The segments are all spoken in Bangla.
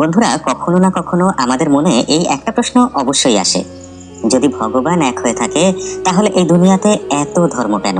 বন্ধুরা, কখনো না কখনো আমাদের মনে এই একটা প্রশ্ন অবশ্যই আসে। যদি ভগবান এক হয়ে থাকে, তাহলে এই দুনিয়াতে এত ধর্ম কেন?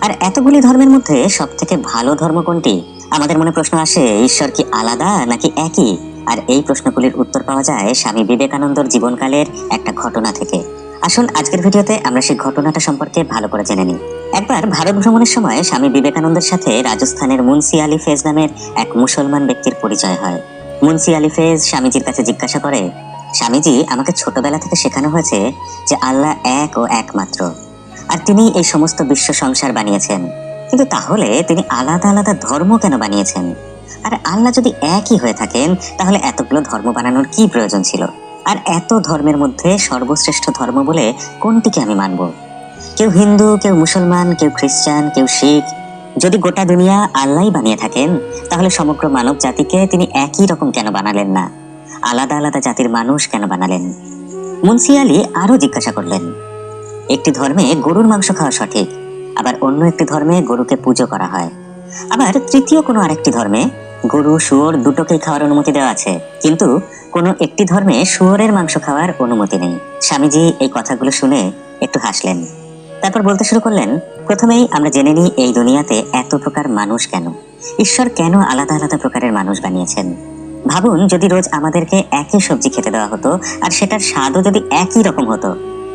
আর এতগুলি ধর্মের মধ্যে সব থেকে ভালো ধর্ম কোনটি? আমাদের মনে প্রশ্ন আসে, ঈশ্বর কি আলাদা নাকি একই? আর এই প্রশ্নগুলির উত্তর পাওয়া যায় স্বামী বিবেকানন্দর জীবনকালের একটা ঘটনা থেকে। আসুন, আজকের ভিডিওতে আমরা সেই ঘটনাটা সম্পর্কে ভালো করে জেনে নিই। একবার ভারত ভ্রমণের সময় স্বামী বিবেকানন্দের সাথে রাজস্থানের মুন্সি আলী ফেজ নামের এক মুসলমান ব্যক্তির পরিচয় হয়। মুন্সি আলী ফেজ স্বামীজির কাছে জিজ্ঞাসা করে, স্বামীজি, আমাকে ছোটবেলা থেকে শেখানো হয়েছে যে আল্লাহ এক ও একমাত্র। আর তিনি এই সমস্ত বিশ্ব সংসার বানিয়েছেন। কিন্তু তাহলে তিনি আলাদা আলাদা ধর্ম কেন বানিয়েছেন? আর আল্লাহ যদি একই হয়ে থাকেন, তাহলে এতগুলো ধর্ম বানানোর কি প্রয়োজন ছিল? আর এত ধর্মের মধ্যে সর্বশ্রেষ্ঠ ধর্ম বলে কোনটিকে আমি মানব? কেউ হিন্দু, কেউ মুসলমান, কেউ খ্রিস্টান, কেউ শিখ যদি গোটা দুনিয়া আল্লাহ বানিয়ে থাকেন, তাহলে সমগ্র মানব জাতিকে তিনি একই রকম কেন বানালেন না? আলাদা আলাদা জাতির মানুষ কেন বানালেন? মুন্সি আলী আরও জিজ্ঞাসা করলেন, একটি ধর্মে গরুর মাংস খাওয়া সঠিক, আবার অন্য একটি ধর্মে গরুকে পুজো করা হয়। আবার তৃতীয় কোনো আরেকটি ধর্মে গরু, শুয়োর দুটোকেই খাওয়ার অনুমতি দেওয়া আছে, কিন্তু কোনো একটি ধর্মে শুয়োরের মাংস খাওয়ার অনুমতি নেই। স্বামীজি এই কথাগুলো শুনে একটু হাসলেন। তারপর বলতে শুরু করলেন, প্রথমেই আমরা জেনে নিই এই দুনিয়াতে এত প্রকার মানুষ কেন? ঈশ্বর কেন আলাদা আলাদা প্রকারের মানুষ বানিয়েছেন? ভাবুন, যদি রোজ আমাদেরকে একই সবজি খেতে দেওয়া হতো আর সেটার স্বাদও যদি একই রকম হতো,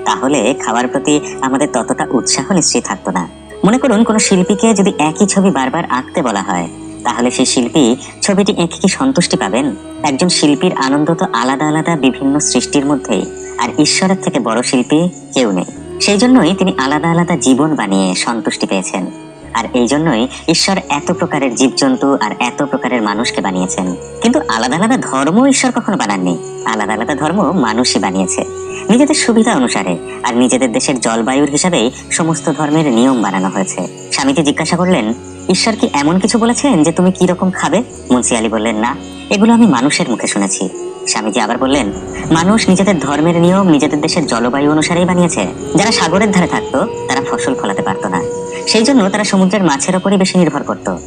তাহলে খাওয়ার প্রতি আমাদের ততটা উৎসাহ নিশ্চয়ই থাকতো না। মনে করুন, কোনো শিল্পীকে যদি একই ছবি বারবার আঁকতে বলা হয়, তাহলে সেই শিল্পী ছবিটি এঁকে কি সন্তুষ্টি পাবেন? একজন শিল্পীর আনন্দ তো আলাদা আলাদা বিভিন্ন সৃষ্টির মধ্যেই, আর ঈশ্বরের থেকে বড় শিল্পী কেউ নেই। সেই জন্যই তিনি আলাদা আলাদা জীবন বানিয়ে সন্তুষ্টি পেয়েছেন। আর এই জন্যই ঈশ্বর এত প্রকারের জীবজন্তু আর এত প্রকারের মানুষকে বানিয়েছেন। কিন্তু আলাদা আলাদা ধর্ম ঈশ্বর কখনো বানাননি। আলাদা আলাদা ধর্ম মানুষই বানিয়েছে। নিজেদের সুবিধা অনুসারে আর নিজেদের দেশের জলবায়ুর হিসাবেই সমস্ত ধর্মের নিয়ম বানানো হয়েছে। স্বামীকে জিজ্ঞাসা করলেন, ঈশ্বর কি এমন কিছু বলেছেন যে তুমি কি রকম খাবে? মুন্সি আলী বললেন, না। এগুলো আমি মানুষের মুখে শুনেছি। স্বামীজি আবার বললেন, মানুষ নিজেদের ধর্মের নিয়ম নিজেদের দেশের জলবায়ু অনুসারেই বানিয়েছে। যারা সাগরের ধারে থাকতো, তারা ফসল ফলাতে পারতো না। সেই জন্য তারা সমুদ্রের মাছের ওপরই বেশি নির্ভর করত।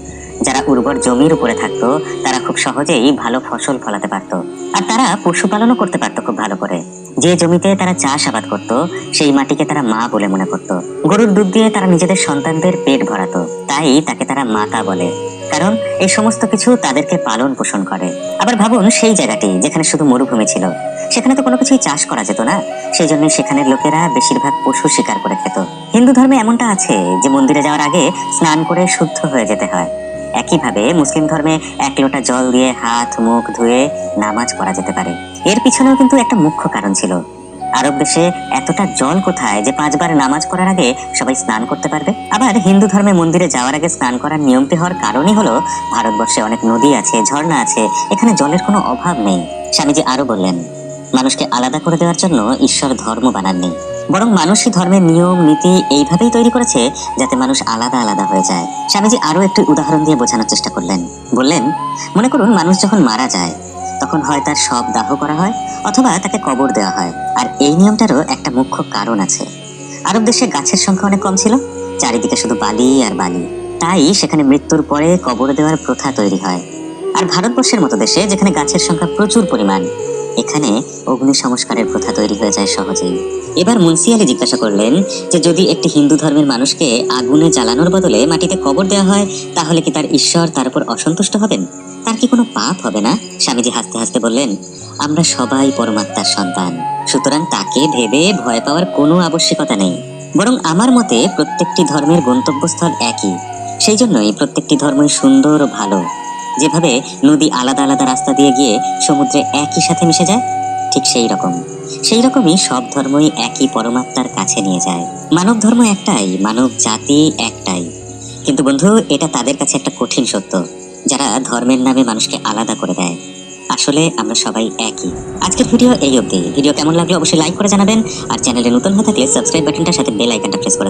যারা উর্বর জমির উপরে থাকতো, তারা খুব সহজেই ভালো ফসল ফলাতে পারতো। আর তারা পশুপালনও করতে পারতো খুব ভালো করে। যে জমিতে তারা চাষ আবাদ করত, সেই মাটিকে তারা মা বলে মনে করত। গরুর দুধ দিয়ে তারা নিজেদের সন্তানদের পেট ভরাতো। তাই তাকে তারা মাতা বলে। কারণ এই সমস্ত কিছু তাদেরকে পালন পোষণ করে। আবার ভাবুন, সেই জায়গাটি যেখানে শুধু মরুভূমি ছিল, সেখানে তো কোনো কিছুই চাষ করা যেত না। সেই জন্য সেখানের লোকেরা বেশিরভাগ পশু শিকার করে খেত। হিন্দু ধর্মে এমনটা আছে যে মন্দিরে যাওয়ার আগে স্নান করে শুদ্ধ হয়ে যেতে হয়। একইভাবে মুসলিম ধর্মে এক লোটা জল দিয়ে হাত, মুখ ধুয়ে নামাজ পড়া যেতে পারে। এর পিছনেও কিন্তু একটা মুখ্য কারণ ছিল। আরব দেশে এতটা জল কোথায় যে পাঁচবার নামাজ পড়ার আগে সবাই স্নান করতে পারবে? আবার হিন্দু ধর্মে মন্দিরে যাওয়ার আগে স্নান করার নিয়মটি হওয়ার কারণই হলো ভারতবর্ষে অনেক নদী আছে, ঝর্ণা আছে, এখানে জলের কোনো অভাব নেই। স্বামীজি আরও বললেন, মানুষকে আলাদা করে দেওয়ার জন্য ঈশ্বর ধর্ম বানাননি। বরং মানুষই ধর্মের নিয়ম, নীতি এইভাবেই তৈরি করেছে যাতে মানুষ আলাদা আলাদা হয়ে যায়। স্বামীজি আরও একটি উদাহরণ দিয়ে বোঝানোর চেষ্টা করলেন। বললেন, মনে করুন, মানুষ যখন মারা যায় তখন হয় তার সব দাহ করা হয় অথবা তাকে কবর দেওয়া হয়। আর এই নিয়মটারও একটা মুখ্য কারণ আছে। আরব দেশে গাছের সংখ্যা অনেক কম ছিল। চারিদিকে শুধু বালি আর বালি। তাই সেখানে মৃত্যুর পরে কবর দেওয়ার প্রথা তৈরি হয়। আর ভারতবর্ষের মতো দেশে যেখানে গাছের সংখ্যা প্রচুর পরিমাণ এখানে অগ্নি সংস্কারের প্রথা তৈরি হয়ে যায় সহজেই। এবার মুন্সি আলী জিজ্ঞাসা করলেন যে, যদি একটি হিন্দু ধর্মের মানুষকে আগুনে জ্বালানোর বদলে মাটিতে কবর দেওয়া হয়, তাহলে কি তার ঈশ্বর তার উপর অসন্তুষ্ট হবেন? তার কি কোনো পাপ হবে না? স্বামীজি হাসতে হাসতে বললেন, আমরা সবাই পরমাত্মার সন্তান। সুতরাং তাকে ভেবে ভয় পাওয়ার কোনো আবশ্যকতা নেই। বরং আমার মতে প্রত্যেকটি ধর্মের গন্তব্যস্থল একই। সেই জন্যই প্রত্যেকটি ধর্মই সুন্দর ও ভালো। যেভাবে নদী আলাদা আলাদা রাস্তা দিয়ে গিয়ে সমুদ্রে একই সাথে মিশে যায়, ঠিক সেই রকম। সেই রকমই সব ধর্মই একই পরমাত্মার কাছে নিয়ে যায়। মানব ধর্ম একটাই, মানব জাতি একটাই। কিন্তু বন্ধু, এটা তাদের কাছে একটা কঠিন সত্য। যারা ধর্মের নামে মানুষকে আলাদা করে দেয়। আসলে আমরা সবাই একই। আজকের ভিডিও এই অবধি। ভিডিও কেমন লাগল অবশ্যই লাইক করে জানাবেন। আর চ্যানেলে নতুন হয়ে থাকলে সাবস্ক্রাইব বাটনটার সাথে বেল আইকনটা প্রেস করে